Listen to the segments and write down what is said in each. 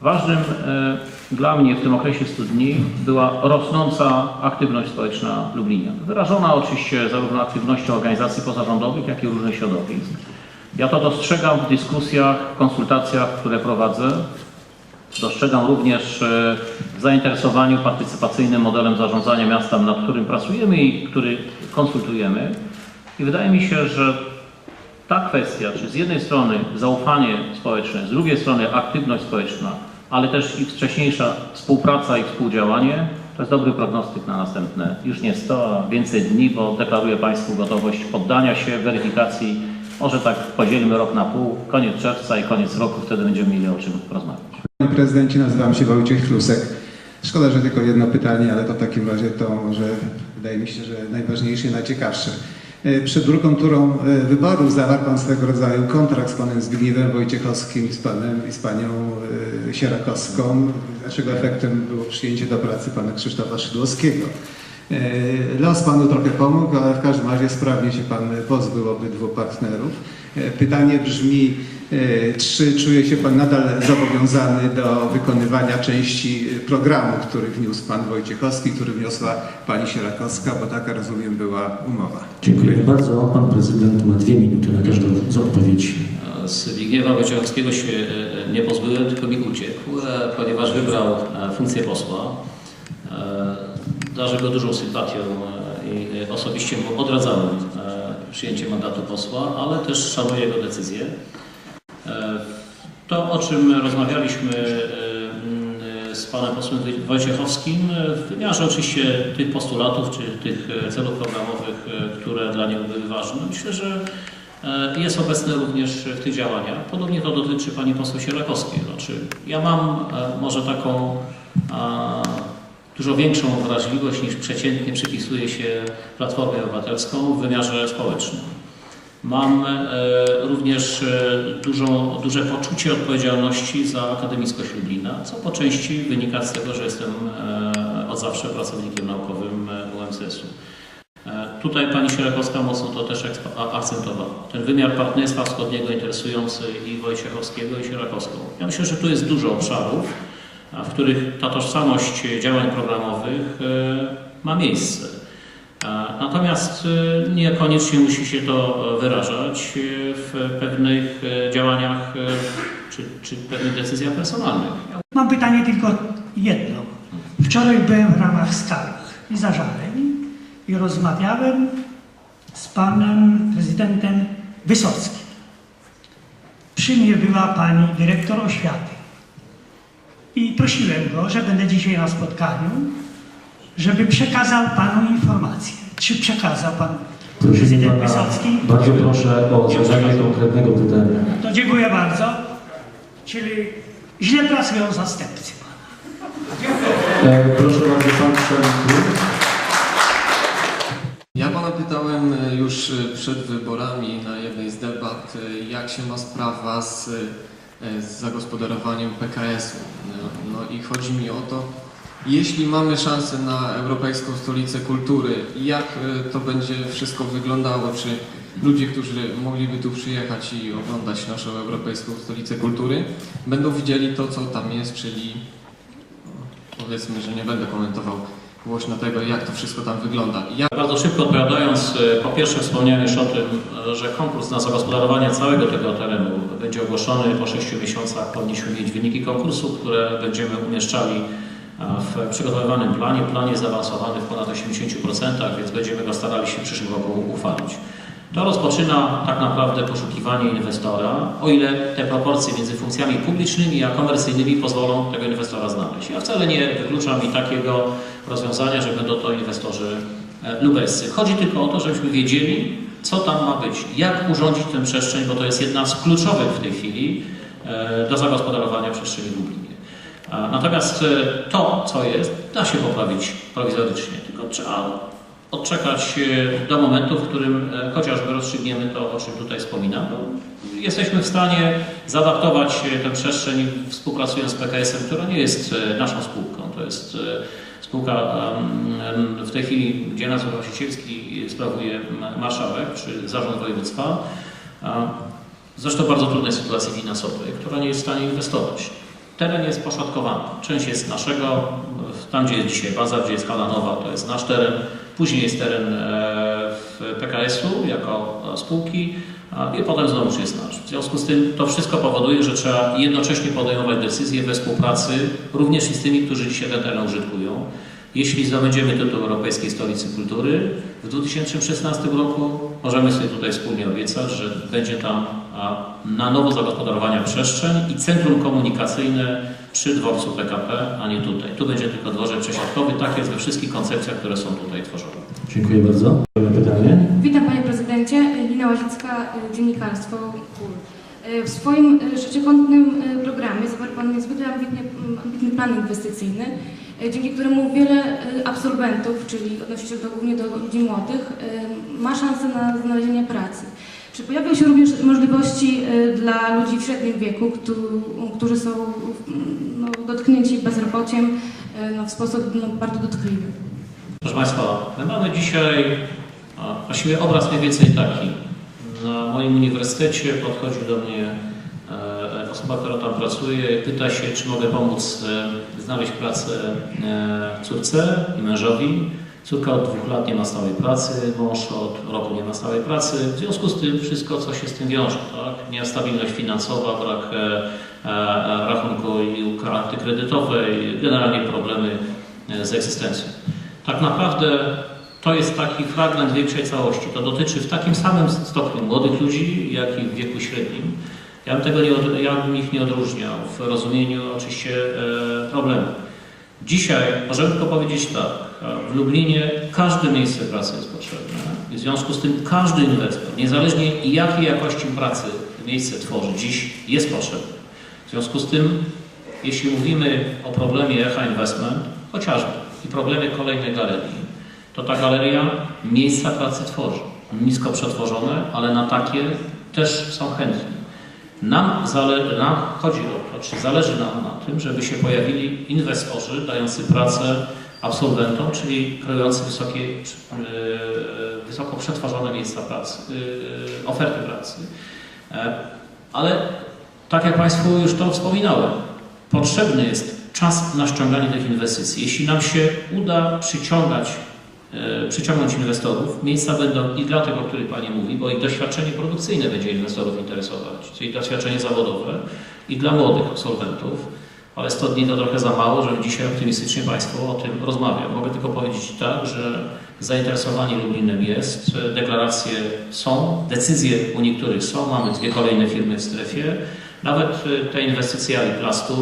Ważnym e, dla mnie w tym okresie 100 dni była rosnąca aktywność społeczna Lublinian. Wyrażona oczywiście zarówno aktywnością organizacji pozarządowych, jak i różnych środowisk. Ja to dostrzegam w dyskusjach, konsultacjach, które prowadzę. Dostrzegam również e, w zainteresowaniu partycypacyjnym modelem zarządzania miastem, nad którym pracujemy i który konsultujemy. I wydaje mi się, że ta kwestia, czy z jednej strony zaufanie społeczne, z drugiej strony aktywność społeczna, ale też i wcześniejsza współpraca i współdziałanie, to jest dobry prognostyk na następne już nie 100, a więcej dni, bo deklaruję Państwu gotowość poddania się weryfikacji. Może tak podzielimy rok na pół, koniec czerwca i koniec roku, wtedy będziemy mieli o czym rozmawiać. Panie prezydencie, nazywam się Wojciech Chlusek. Szkoda, że tylko jedno pytanie, ale to w takim razie to może wydaje mi się, że najważniejsze i najciekawsze. E, Przed drugą turą e, wyborów zawarł Pan swego rodzaju kontrakt z Panem Zbigniewem Wojciechowskim i z, panem, i z Panią e, Sierakowską, czego efektem było przyjęcie do pracy Pana Krzysztofa Szydłowskiego. Los Panu trochę pomógł, ale w każdym razie sprawnie się Pan pozbył obydwu partnerów. Pytanie brzmi, czy czuje się Pan nadal zobowiązany do wykonywania części e, programu, który wniósł Pan Wojciechowski, który wniosła Pani Sierakowska, bo taka, rozumiem, była umowa. Dziękuję bardzo. Pan prezydent ma dwie minuty na każdą z odpowiedzi. Z Zbigniewa Wojciechowskiego się e, nie pozbyłem, tylko mi uciekł, e, ponieważ wybrał e, funkcję posła. E, Darzę go dużą sympatią e, i e, osobiście mu odradzałem e, przyjęcie mandatu posła, ale też szanuję jego decyzję. E, o czym rozmawialiśmy e, m, z panem posłem Woj- Wojciechowskim, e, w wymiarze oczywiście tych postulatów czy tych e, celów programowych, e, które dla niego były ważne, myślę, że e, jest obecny również w tych działaniach. Podobnie to dotyczy pani poseł Sierakowskiej. Znaczy, ja mam e, może taką a, dużo większą wrażliwość niż przeciętnie przypisuje się Platformie Obywatelską w wymiarze społecznym. Mam e, również e, dużą, duże poczucie odpowiedzialności za akademickość Lublina, co po części wynika z tego, że jestem e, od zawsze pracownikiem naukowym UMCS-u. Tutaj pani Sierakowska mocno to też akcentowała. Ten wymiar partnerstwa wschodniego interesujący i Wojciechowskiego i Sierakowską. Ja myślę, że tu jest dużo obszarów, w których ta tożsamość działań programowych ma miejsce. Natomiast e, niekoniecznie musi się to e, wyrażać e, w pewnych e, działaniach czy, czy pewnych decyzjach personalnych. Mam pytanie tylko jedno. Wczoraj byłem w ramach skarg i zażaleń i rozmawiałem z panem prezydentem Wysockim. Przy mnie była pani dyrektor oświaty. I prosiłem go, że będę dzisiaj na spotkaniu, żeby przekazał panu informację. Czy przekazał pan Prosimy prezydent pana, Wysocki? bardzo proszę o zadanie konkretnego pytania. To dziękuję bardzo. Czyli źle pracują zastępcy pana. E, proszę bardzo, pan przewodniczący. Ja pana pytałem e, już e, przed wyborami na jednej z debat, e, jak się ma sprawa z, z zagospodarowaniem PKS-u. No, no i chodzi mi o to, jeśli mamy szansę na Europejską Stolicę Kultury, jak e, to będzie wszystko wyglądało? Czy ludzie, którzy mogliby tu przyjechać i oglądać naszą Europejską Stolicę Kultury, będą widzieli to, co tam jest, czyli powiedzmy, że nie będę komentował głośno tego, jak to wszystko tam wygląda. Jak Bardzo szybko odpowiadając, e, po pierwsze wspomniałem już o tym, że konkurs na zagospodarowanie całego tego terenu będzie ogłoszony po 6 miesiącach. Powinniśmy mieć wyniki konkursu, które będziemy umieszczali w przygotowywanym planie, planie zaawansowany w ponad 80%, więc będziemy go starali się w przyszłym roku uchwalić. To rozpoczyna tak naprawdę poszukiwanie inwestora, o ile te proporcje między funkcjami publicznymi a komercyjnymi pozwolą tego inwestora znaleźć. Ja wcale nie wykluczam i takiego rozwiązania, że będą to inwestorzy e, lubelscy. Chodzi tylko o to, żebyśmy wiedzieli, co tam ma być, jak urządzić tę przestrzeń, bo to jest jedna z kluczowych w tej chwili e, do zagospodarowania przestrzeni. A Natomiast e, to, co jest, da się poprawić prowizorycznie, tylko trzeba odczekać e, do momentu, w którym e, chociażby rozstrzygniemy to, o czym tutaj wspominam. Jesteśmy w stanie zaadaptować e, tę przestrzeń współpracując z PKS-em, która nie jest naszą spółką. To jest spółka w tej chwili, gdzie nadzór właścicielski sprawuje marszałek czy zarząd województwa. Zresztą bardzo trudnej sytuacji finansowej, która nie jest w stanie inwestować. Teren jest poszatkowany. Część jest naszego, tam gdzie jest dzisiaj baza, gdzie jest hala nowa, to jest nasz teren. Później jest teren e, w PKS-u jako e, spółki i potem znowu jest nasz. W związku z tym to wszystko powoduje, że trzeba jednocześnie podejmować decyzje we współpracy również z tymi, którzy dzisiaj ten teren użytkują. Jeśli zdobędziemy tytuł Europejskiej Stolicy Kultury w 2016 roku, możemy sobie tutaj wspólnie obiecać, że będzie tam na nowo zagospodarowania przestrzeń i centrum komunikacyjne przy dworcu PKP, a nie tutaj. Tu będzie tylko dworzec przesiadkowy, tak jest we wszystkich koncepcjach, które są tutaj tworzone. Dziękuję bardzo. Kolejne pytanie. Witam Panie Prezydencie. Lina Łazicka, Dziennikarstwo KUL. W swoim y, sześciokątnym y, programie zawarł Pan niezwykle ambitnie, m, ambitny plan inwestycyjny, y, dzięki któremu wiele absolwentów, czyli odnosi się to głównie do ludzi młodych, ma szansę na znalezienie pracy. Czy pojawią się również możliwości y, dla ludzi w średnim wieku, któ- którzy są mm, no, dotknięci bezrobociem y, no, w sposób no, bardzo dotkliwy? Proszę Państwa, my mamy dzisiaj właściwie obraz mniej więcej taki. Na moim uniwersytecie podchodzi do mnie e, osoba, która tam pracuje i pyta się, czy mogę pomóc e, znaleźć pracę e, córce i mężowi. Córka od dwóch lat nie ma stałej pracy, mąż od roku nie ma stałej pracy. W związku z tym wszystko, co się z tym wiąże, tak? Niestabilność finansowa, brak e, e, rachunku i karty kredytowej, generalnie problemy e, z egzystencją. Tak naprawdę to jest taki fragment większej całości. To dotyczy w takim samym stopniu młodych ludzi, jak i w wieku średnim. Ja bym, tego nie, ja bym ich nie odróżniał w rozumieniu oczywiście e, problemu. Dzisiaj możemy tylko powiedzieć tak, w Lublinie każde miejsce pracy jest potrzebne w związku z tym każdy inwestor, niezależnie jakiej jakości pracy miejsce tworzy, dziś jest potrzebny. W związku z tym, jeśli mówimy o problemie Echa Investment, chociażby i problemie kolejnej galerii, to ta galeria miejsca pracy tworzy. Nisko przetworzone, ale na takie też są chętni. Nam, zale, nam chodzi o to, czy zależy nam na tym, żeby się pojawili inwestorzy dający pracę absolwentom, czyli kreujący wysokie, yy, wysoko przetworzone miejsca pracy, yy, oferty pracy. E, Ale tak jak Państwu już to wspominałem, potrzebny jest czas na ściąganie tych inwestycji. Jeśli nam się uda przyciągać, e, przyciągnąć inwestorów, miejsca będą i dla tych, o których Pani mówi, bo ich doświadczenie produkcyjne będzie inwestorów interesować, czyli doświadczenie zawodowe i dla młodych absolwentów. Ale 100 dni to trochę za mało, żebym dzisiaj optymistycznie Państwu o tym rozmawiał. Mogę tylko powiedzieć tak, że zainteresowanie Lublinem jest, deklaracje są, decyzje u niektórych są, mamy dwie kolejne firmy w strefie. Nawet e, te inwestycje Aliplastu,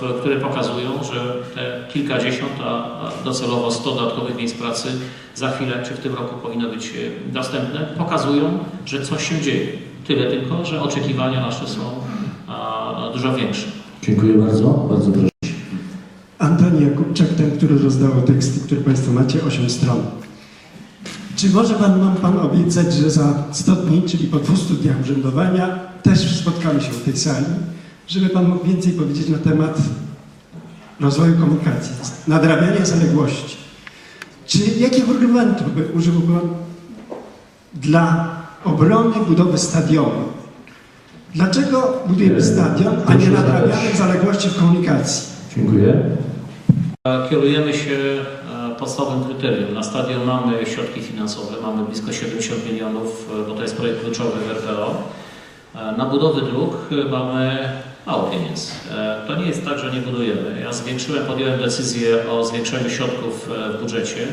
w- które pokazują, że te kilkadziesiąt, a docelowo 100 dodatkowych miejsc pracy za chwilę czy w tym roku powinno być e, dostępne, pokazują, że coś się dzieje. Tyle tylko, że oczekiwania nasze są dużo większe. Dziękuję bardzo. Bardzo proszę. Antoni Jakubczak, ten, który rozdawał teksty, które Państwo macie, 8 stron. Czy może pan, mam Pan obiecać, że za 100 dni, czyli po 200 dniach urzędowania, też spotkamy się w tej sali, żeby Pan mógł więcej powiedzieć na temat rozwoju komunikacji, nadrabiania zaległości. Czy jakie argumenty by użył Pan dla obrony budowy stadionu? Dlaczego budujemy stadion, a nie nadrabiamy zaległości w komunikacji? Dziękuję. E, Kierujemy się e, podstawowym kryterium. Na stadion mamy środki finansowe, mamy blisko 70 milionów, e, bo to jest projekt kluczowy w RPO. Na budowę dróg mamy mało pieniędzy. To nie jest tak, że nie budujemy. Ja zwiększyłem, podjąłem decyzję o zwiększeniu środków w budżecie.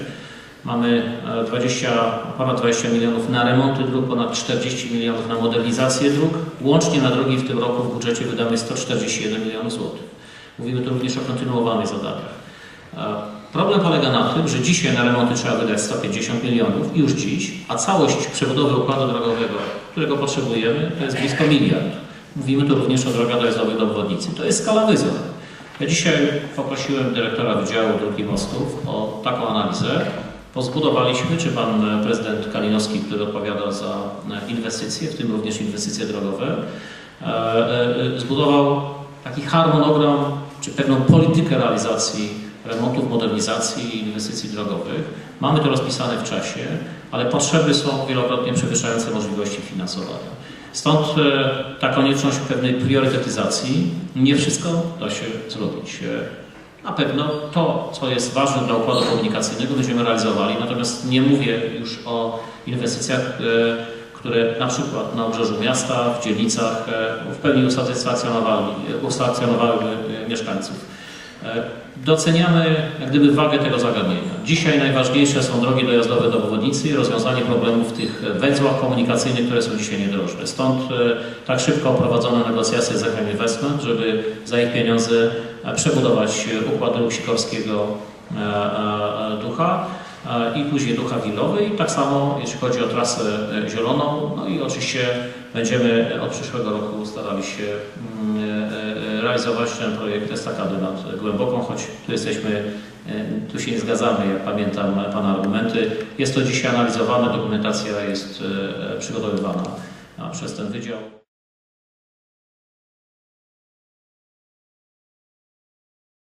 Mamy e, 20, ponad 20 milionów na remonty dróg, ponad 40 milionów na modernizację dróg. Łącznie na drogi w tym roku w budżecie wydamy 141 milionów złotych. Mówimy tu również o kontynuowanych zadaniach. E, Problem polega na tym, że dzisiaj na remonty trzeba wydać 150 milionów, już dziś, a całość przebudowy układu drogowego, którego potrzebujemy, to jest blisko miliard. Mówimy tu również o drogach dojazdowych do obwodnicy. To jest skala wyzwań. Ja dzisiaj poprosiłem dyrektora Wydziału Dróg i Mostów o taką analizę. Pozbudowaliśmy, czy pan e, prezydent Kalinowski, który odpowiada za e, inwestycje, w tym również inwestycje drogowe, e, zbudował taki harmonogram, czy pewną politykę realizacji remontów, modernizacji i inwestycji drogowych. Mamy to rozpisane w czasie, ale potrzeby są wielokrotnie przewyższające możliwości finansowania. Stąd ta konieczność pewnej priorytetyzacji. Nie wszystko da się zrobić. Na pewno to, co jest ważne dla układu komunikacyjnego, będziemy realizowali. Natomiast nie mówię już o inwestycjach, e, które na przykład na obrzeżu miasta, w dzielnicach e, w pełni usatysfakcjonowały, usatysfakcjonowały e, mieszkańców. E, Doceniamy jak gdyby wagę tego zagadnienia. Dzisiaj najważniejsze są drogi dojazdowe do obwodnicy i rozwiązanie problemów w tych węzłach komunikacyjnych, które są dzisiaj niedrożne. Stąd tak szybko prowadzone negocjacje z Echem Investment, żeby za ich pieniądze przebudować e, układ dróg Sikorskiego e, e, e, Ducha e, i później Ducha Wilowy i tak samo jeśli chodzi o trasę e, zieloną. No i oczywiście będziemy od przyszłego roku starali się mm, e, e, realizować ten projekt estakady nad Głęboką, choć tu jesteśmy, e, tu się nie zgadzamy, jak pamiętam Pana argumenty. Jest to dzisiaj analizowane, dokumentacja jest e, e, przygotowywana przez ten wydział.